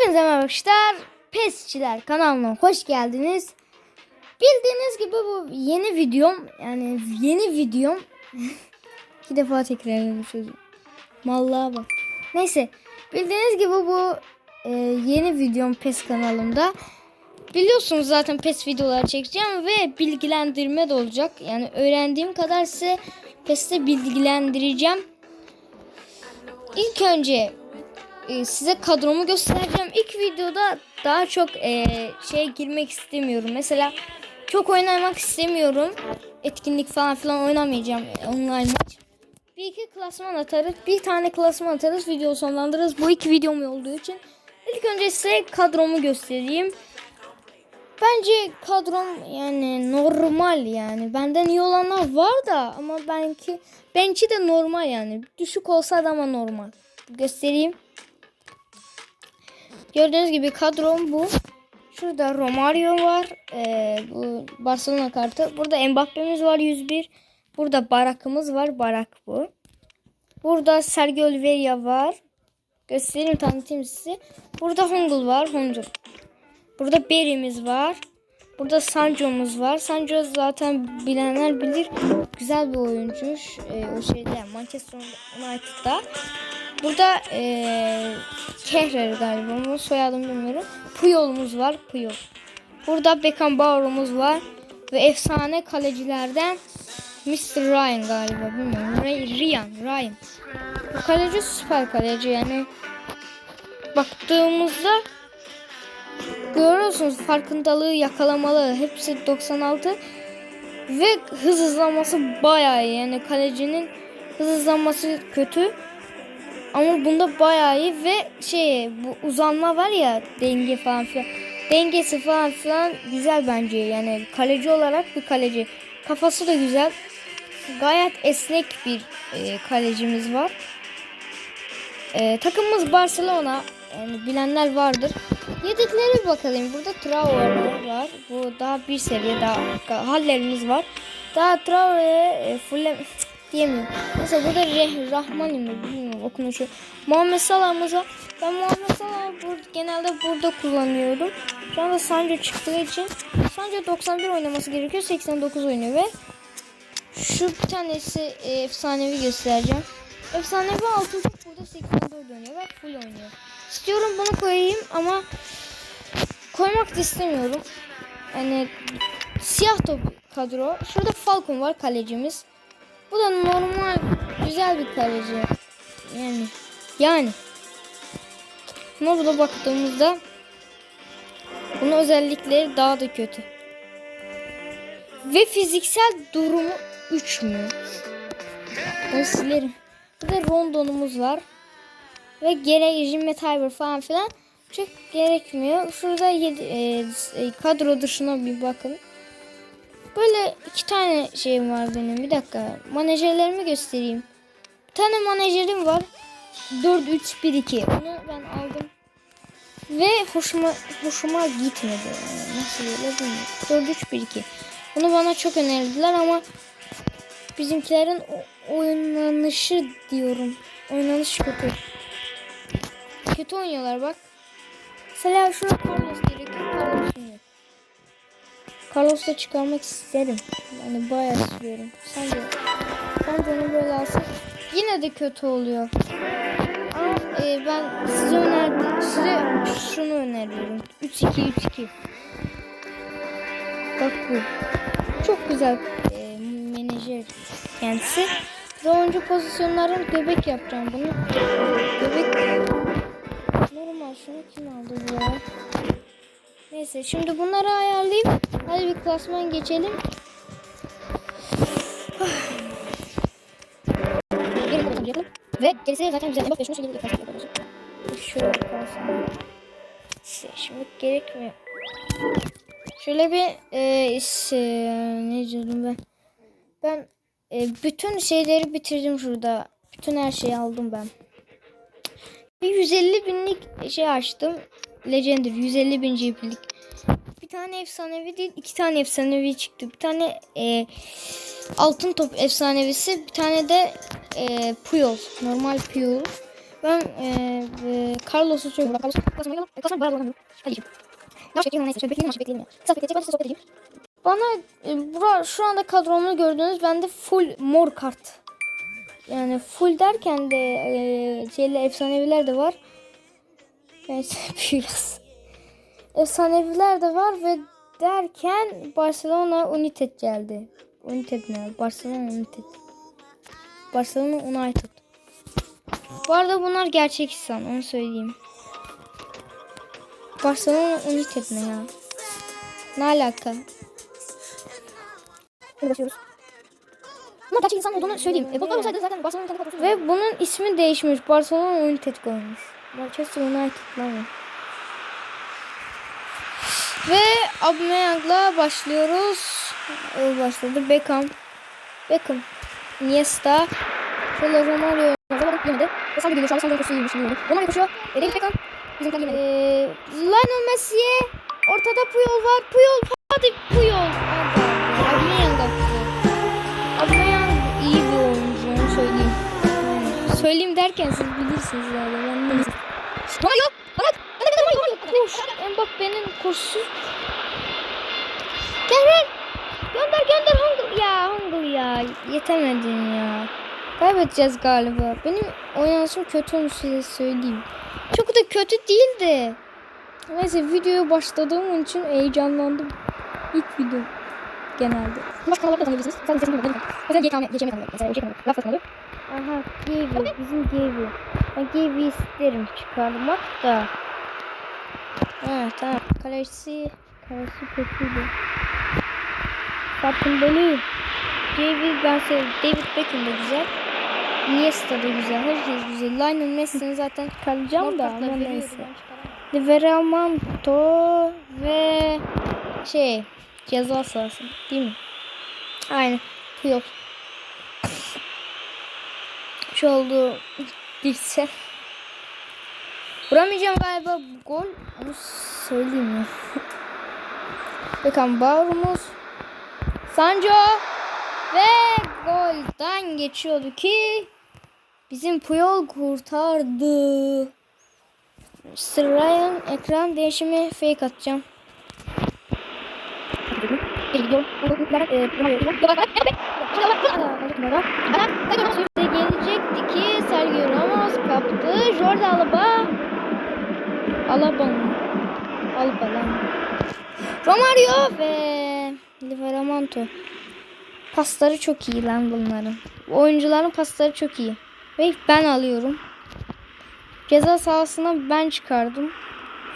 Hepinize merhaba arkadaşlar. Pesçiler kanalına hoş geldiniz. Bildiğiniz gibi bu yeni videom yani yeni videom iki defa tekrarladım sözü. Mallığa bak. Neyse bildiğiniz gibi bu e, yeni videom PES kanalımda. Biliyorsunuz zaten PES videolar çekeceğim ve bilgilendirme de olacak. Yani öğrendiğim kadar size PES'te bilgilendireceğim. İlk önce e, size kadromu göstereceğim. İlk videoda daha çok e, şeye girmek istemiyorum. Mesela çok oynamak istemiyorum. Etkinlik falan filan oynamayacağım e, online maç. Bir iki klasman atarız. Bir tane klasman atarız. Video sonlandırırız. Bu iki videom olduğu için. İlk önce size kadromu göstereyim. Bence kadrom yani normal yani. Benden iyi olanlar var da ama benki benki de normal yani. Düşük olsa da ama normal. Göstereyim. Gördüğünüz gibi kadrom bu. Şurada Romario var. Ee, bu Barcelona kartı. Burada Mbappe'miz var 101. Burada Barak'ımız var. Barak bu. Burada Sergio Oliveira var. Göstereyim tanıtayım size. Burada Hongul var. Hongul. Burada Berry'miz var. Burada Sancho'muz var. Sancho zaten bilenler bilir. Güzel bir oyuncu. Ee, o şeyde Manchester United'da. Burada ee, Kehrer galiba ama soyadını bilmiyorum. Puyol'umuz var. Puyol. Burada Beckenbauer'umuz var. Ve efsane kalecilerden Mr. Ryan galiba bilmiyorum. Ryan. Ryan. Bu kaleci süper kaleci yani. Baktığımızda görüyorsunuz farkındalığı yakalamalı. Hepsi 96 ve hız hızlanması bayağı iyi. Yani kalecinin hız hızlanması kötü. Ama bunda bayağı iyi ve şey bu uzanma var ya denge falan filan. Dengesi falan filan güzel bence. Yani kaleci olarak bir kaleci. Kafası da güzel. Gayet esnek bir e, kalecimiz var. E, takımımız Barcelona. Yani bilenler vardır. Yedeklere bakalım. Burada Traore var. Bu daha bir seviye daha hallerimiz var. Daha Traore'ye e, full diyemiyorum. Mesela burada Reh, Rahmani mi bilmiyorum okunuşu. Muhammed Salah'ımız var. Ben Muhammed Salah'ı bur- genelde burada kullanıyorum. Şu anda Sancho çıktığı için Sancho 91 oynaması gerekiyor. 89 oynuyor ve şu bir tanesi e, efsanevi göstereceğim. Efsanevi altın burada 84 oynuyor ve full oynuyor. İstiyorum bunu koyayım ama koymak da istemiyorum. Yani siyah top kadro. Şurada Falcon var kalecimiz. Bu da normal güzel bir kaleci. Yani yani. Ama burada baktığımızda bunun özellikleri daha da kötü. Ve fiziksel durumu 3 mü? Bunu silerim. Burada rondonumuz var. Ve gerek Jimmy Tiber falan filan çok gerekmiyor. Şurada yedi, e, e, kadro dışına bir bakın. Böyle iki tane şeyim var benim. Bir dakika. Menajerlerimi göstereyim. Bir tane menajerim var. 4-3-1-2. Onu ben aldım. Ve hoşuma hoşuma gitmedi. Yani nasıl böyle bilmiyorum. 4-3-1-2. Bunu bana çok önerdiler ama bizimkilerin oynanışı diyorum. Oynanış kötü. Kötü oynuyorlar bak. Mesela şurada Carlos gerekiyor. Carlos'un yok. Carlos'u çıkarmak isterim. Yani bayağı istiyorum. Sence, sence onu böyle alsak yine de kötü oluyor. Ama e, ben size önerdim. Size şunu öneriyorum. 3-2-3-2. Bak bu. Çok güzel e, menajer kendisi. Ve oyuncu pozisyonların göbek yapacağım bunu. Göbek normal şunu kim aldı ya? Neyse şimdi bunları ayarlayayım. Hadi bir klasman geçelim. Ve gerisi zaten güzel. Bak 5 şekilde yapalım. Şöyle kalsın. Neyse, Şimdi gerekmiyor. Şöyle bir e, şey, ne diyordum ben? Ben e, bütün şeyleri bitirdim şurada. Bütün her şeyi aldım ben. Bir 150 binlik şey açtım. Legendary 150 bin GP'lik. Bir tane efsanevi değil iki tane efsanevi çıktı. Bir tane e, altın top efsanevisi bir tane de e, Puyol. Normal Puyol. Ben e, e, Carlos'u çok Carlos klasmanı alalım. Klasmanı bayağı dolanıyorum. Hadi geçeyim. Yavaş bekleyelim neyse. Şöyle bekleyelim yavaş bekleyelim ya. Kısa bekleyecek ben size sohbet edeyim. Bana e, bura, şu anda kadromu gördüğünüz bende full mor kart. Yani full derken de e, şeyle efsaneviler de var. Neyse biraz. Efsaneviler de var ve derken Barcelona United geldi. United ne? Barcelona United. Barcelona United. Bu arada bunlar gerçek insan onu söyleyeyim. Barcelona United ne ya? Ne alaka? Hadi başlıyoruz. Ama gerçek insan olduğunu söyleyeyim. E, Pogba olsaydı zaten Barcelona'nın kendi kadrosu. Ve bunun ismi değişmiş. Barcelona United koymuş. Manchester United lan. o. Ve Aubameyang'la başlıyoruz. O başladı. Beckham. Beckham. Iniesta. Şöyle Romario. Romario yemedi. Ve sanki geliyor şu anda sanki koşuyor yemiş. Romario koşuyor. E, David Beckham. Bizimkiler yemedi. Ee, Lionel Messi'ye. Ortada Puyol var. Puyol. Hadi Puyol. Aubameyang attı. Aubameyang iyi bir oyuncu. Onu söyleyeyim. Yani söyleyeyim derken siz bilirsiniz yani. Ben. Bırak. Hadi hadi Romario. Koş. Mbappe'nin koşusu. Gel gel. Gönder gönder Hungul. Ya Hungul ya. Yetemedin ya. Kaybedeceğiz galiba. Benim oynanışım kötü onu size söyleyeyim. Çok da kötü değil de. Neyse videoya başladığım için heyecanlandım. İlk video genelde. Başka kanallarda tanıyabilirsiniz. Sadece sesim burada. Mesela GKM, GKM kanalı. Mesela şey kanalı. Laf kanalı. Aha Gavi. Bizim Gavi. Ben Gavi isterim çıkarmak da. Ha tamam. Kalesi. Kalesi kötüydü. Farkındalığı. Gavi ben sev- David Beckham da güzel. Iniesta da güzel. Herkes güzel. Lionel Messi'ni zaten çıkaracağım da ama neyse. Liveramanto ve şey ceza sahası değil mi? Aynen. Puyol. Şu oldu bilse. Vuramayacağım galiba gol. Onu söyleyeyim ya. Beckham Bağrumuz. Sancho. Ve golden geçiyordu ki bizim Puyol kurtardı. Ryan ekran değişimi fake atacağım. Geri gidiyorum. Bunlar, e, Romario. Yok, bak, bak, bak. Şimdi bak, bak. Aa, özür dilerim. Aha, Sergio Ramos. İşte gelecekti ki Sergio Ramos kaptı. Jordi Alba. Alaba mı? Alba lan. Romario ve Liveramanto. Pasları çok iyi lan bunların. Oyuncuların pasları çok iyi. Ve ben alıyorum. Ceza sahasına ben çıkardım.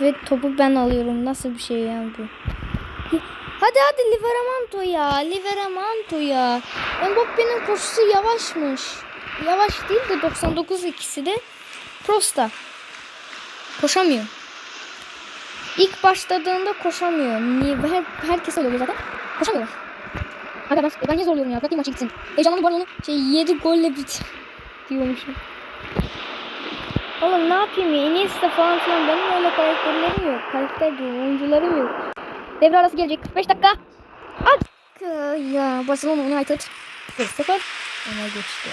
Ve topu ben alıyorum. Nasıl bir şey yani bu? Hadi hadi Liveramanto ya. Liveramanto ya. Mbappe'nin koşusu yavaşmış. Yavaş değil de 99 ikisi de Prosta. Koşamıyor. İlk başladığında koşamıyor. Niye? Her, herkes öyle oluyor zaten. Koşamıyor. Aga ben, ben niye zorluyorum ya? Bırakayım maçı gitsin. Heyecanlı bu arada onu şey 7 golle bit diyormuşum. Oğlum ne yapayım ya? Iniesta falan filan benim öyle karakterlerim yok. Karakter değil, oyuncularım yok. Devre arası gelecek. 45 dakika. Ak ya Barcelona United 1-0 ona geçti.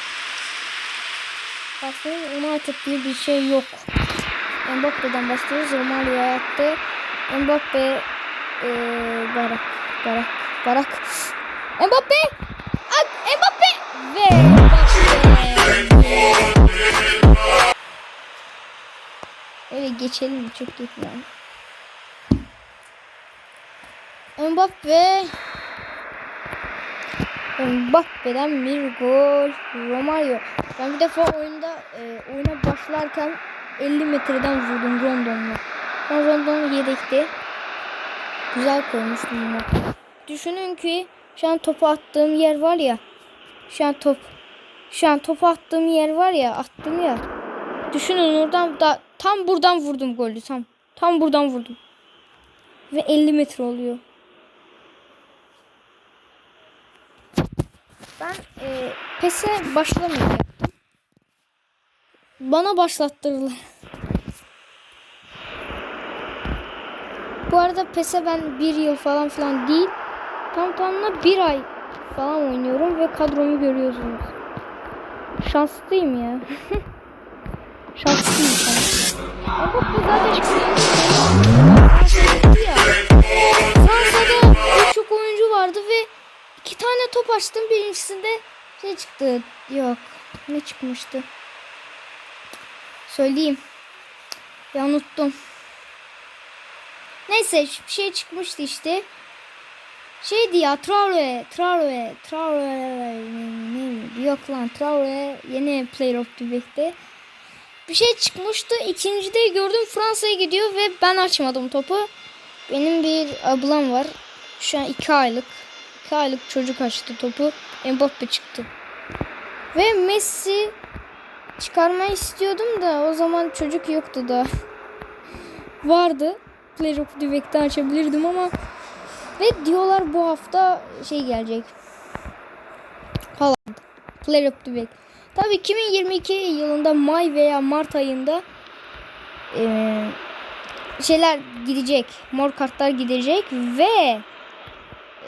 Barcelona United diye bir şey yok. Mbappe'den başlıyoruz. Romario attı. Mbappe ee, Barak Barak Barak Mbappe Ak Mbappe ve Mbappe Öyle geçelim çok geçmeyelim. Mbappe Mbappe'den bir gol Romario. Ben bir defa oyunda e, oyuna başlarken 50 metreden vurdum Rondon'la. Ben Rondon yedekti. Güzel koymuştum bunu. Düşünün ki şu an topu attığım yer var ya. Şu an top. Şu an topu attığım yer var ya. Attım ya. Düşünün oradan da tam buradan vurdum golü tam. Tam buradan vurdum. Ve 50 metre oluyor. Ben e, PES'e başlamayacaktım. Bana başlattırdılar. Bu arada PES'e ben bir yıl falan filan değil. Tam tamına bir ay falan oynuyorum ve kadromu görüyorsunuz. Şanslıyım ya. Şanslıyım sana. Mbappe zaten ya. Açtım. Birincisinde şey çıktı. Yok. Ne çıkmıştı? Söyleyeyim. Ya unuttum. Neyse bir şey çıkmıştı işte. Şeydi ya Traore, Traore, Traore ne- yok lan Traore yeni Player of the Week'te. Bir şey çıkmıştı. İkincide gördüm Fransa'ya gidiyor ve ben açmadım topu. Benim bir ablam var. Şu an iki aylık. İki aylık çocuk açtı topu. Mbappe çıktı. Ve Messi çıkarmayı istiyordum da o zaman çocuk yoktu da. Vardı. Player of Week'te açabilirdim ama ve diyorlar bu hafta şey gelecek. Haaland. Player of the Week. Tabii 2022 yılında May veya Mart ayında eee, şeyler gidecek. Mor kartlar gidecek ve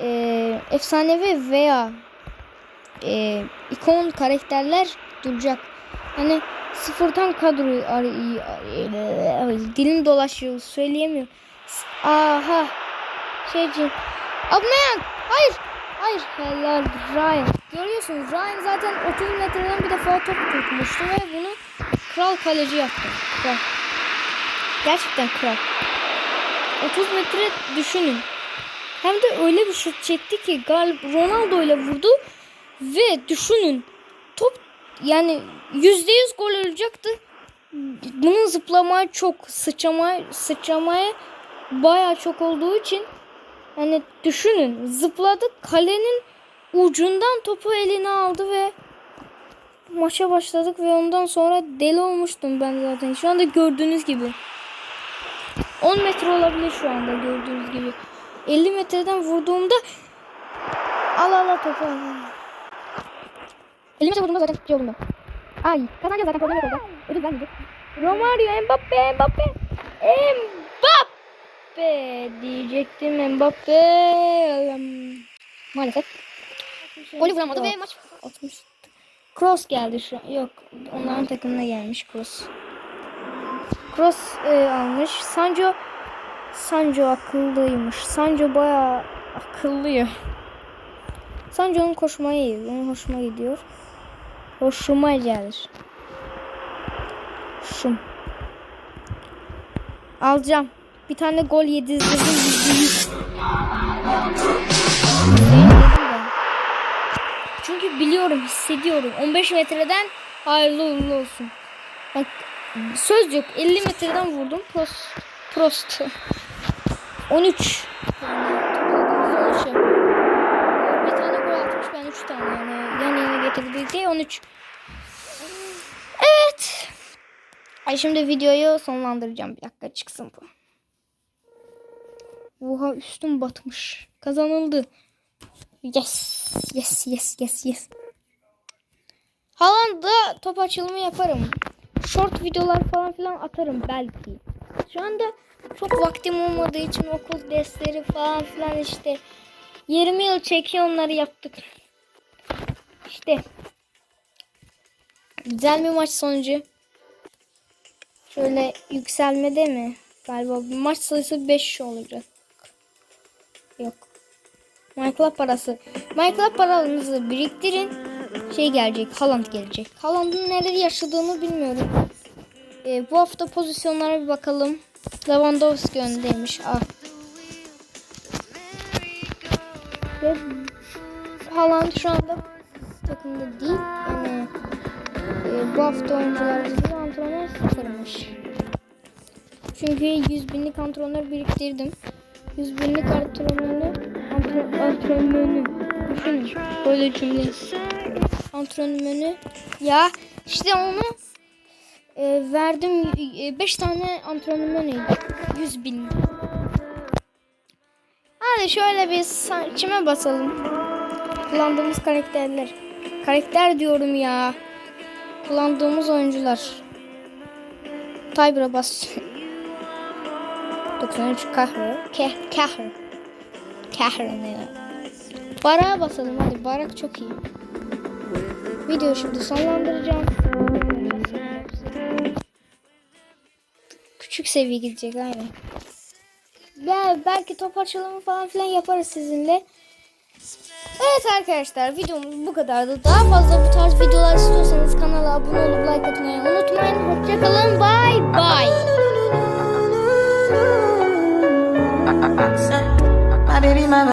eee efsanevi veya eee, ikon karakterler duracak. Hani sıfırdan kadroyu dilim dolaşıyor söyleyemiyorum. Aha şeyci. Aubameyang. Hayır. Hayır. Helal Ryan. Görüyorsunuz Ryan zaten 30 metreden bir defa top tutmuştu ve bunu kral kaleci yaptı. Kral. Gerçekten kral. 30 metre düşünün. Hem de öyle bir şut çekti ki galip Ronaldo ile vurdu ve düşünün top yani %100 gol olacaktı. Bunun zıplamaya çok sıçramaya sıçramaya bayağı çok olduğu için hani düşünün zıpladı kalenin ucundan topu eline aldı ve maça başladık ve ondan sonra deli olmuştum ben zaten. Şu anda gördüğünüz gibi. 10 metre olabilir şu anda gördüğünüz gibi. 50 metreden vurduğumda al al al topu al. 50 metre vurduğumda zaten şey oldum ben. Ay kazanacağız zaten problem yok orada. Ödül vermeyecek. Romario, Mbappe, Mbappe. Mbappe diyecektim Mbappe. Maalesef. Golü vuramadı ve maç 60. Cross geldi şu an. Yok onların takımına gelmiş Cross. Cross e, almış. Sancho Sancho akıllıymış. Sancho bayağı akıllıyor. Sancho'nun koşmayı iyi. Onun hoşuma gidiyor. Hoşuma gelir. Şum. Alacağım. Bir tane gol yedirdim. Çünkü biliyorum, hissediyorum. 15 metreden hayırlı uğurlu olsun. Bak söz yok. 50 metreden vurdum. Prost. Prost. 13. Yani 13 yapıyor. Bir tane gol atmış ben 3 tane yani yan yana getirdik diye 13. Evet. Ay şimdi videoyu sonlandıracağım. Bir dakika çıksın bu. Oha üstüm batmış. Kazanıldı. Yes. Yes yes yes yes. Haaland'da top açılımı yaparım. Short videolar falan filan atarım belki. Şu anda çok vaktim olmadığı için okul dersleri falan filan işte 20 yıl çekiyor onları yaptık. İşte güzel bir maç sonucu. Şöyle yükselmede mi? Galiba maç sayısı 5 olacak. Yok. Minecraft parası. Minecraft paranızı biriktirin. Şey gelecek. Haaland gelecek. Haaland'ın nerede yaşadığını bilmiyorum. Ee, bu hafta pozisyonlara bir bakalım. Lewandowski öndeymiş. Ah. Ve Haaland şu anda takımda değil. Yani e, bu hafta oyuncular değil. Antrenör sıfırmış. Çünkü 100 binlik antrenör biriktirdim. 100 binlik antrenörü antren- antrenörü düşünün böyle cümle antrenörü ya işte onu e, verdim 5 tane antrenörü 100 bin hadi şöyle bir kime basalım kullandığımız karakterler karakter diyorum ya kullandığımız oyuncular Tiber'a bas 93 kahve. Ke kahve. Kahve ne ya? Barak'a basalım hadi. Barak çok iyi. Video şimdi sonlandıracağım. seviye gidecek aynen. Ya belki top açılımı falan filan yaparız sizinle. Evet arkadaşlar videomuz bu kadardı. Daha fazla bu tarz videolar istiyorsanız kanala abone olup like atmayı unutmayın. Hoşçakalın. Bye bye. My baby, my